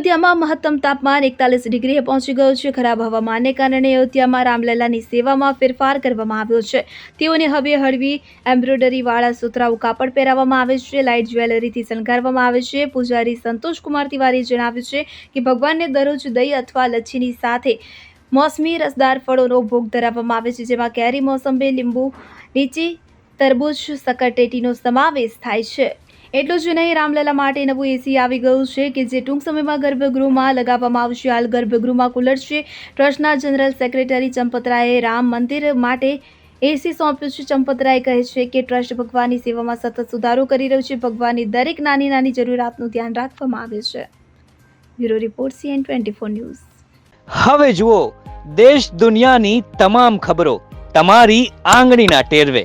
અયોધ્યામાં મહત્તમ તાપમાન એકતાલીસ ડિગ્રીએ પહોંચી ગયું છે. ખરાબ હવામાનને કારણે અયોધ્યામાં રામલલાની સેવામાં ફેરફાર કરવામાં આવ્યો છે. તેઓને હવે હળવી એમ્બ્રોઇડરીવાળા સુતરાઉ કાપડ પહેરાવવામાં આવે છે. લાઇટ જ્વેલરીથી શણગારવામાં આવે છે. પૂજારી સંતોષ કુમાર તિવારીએ જણાવ્યું છે કે ભગવાનને દરરોજ દહીં અથવા લચ્છીની સાથે મોસમી રસદાર ફળોનો ભોગ ધરાવવામાં આવે છે, જેમાં કેરી, મોસંબી, લીંબુ, લીચી, તરબૂચ સકરટેટીનો સમાવેશ થાય છે. એટલું જ નહીં, રામલલા માટે નવું એસી આવી ગયું છે કે જે ટૂંક સમયમાં ગર્ભગૃહમાં લગાવવામાં આવશે. હાલ ગર્ભગૃહમાં કુલર છે ટ્રસ્ટના જનરલ સેક્રેટરી ચંપતરાયે રામ મંદિર માટે એસી સોંપ્યું છે. ચંપતરાય કહે છે કે ટ્રસ્ટ ભગવાનની સેવામાં સતત સુધારો કરી રહ્યું છે. ભગવાનની દરેક નાની નાની જરૂરિયાતનું ધ્યાન રાખવામાં આવે છે. Bureau report CN twenty four news. હવે જુઓ, દેશ દુનિયાની તમામ ખબરો તમારી આંગળીના ટેરવે.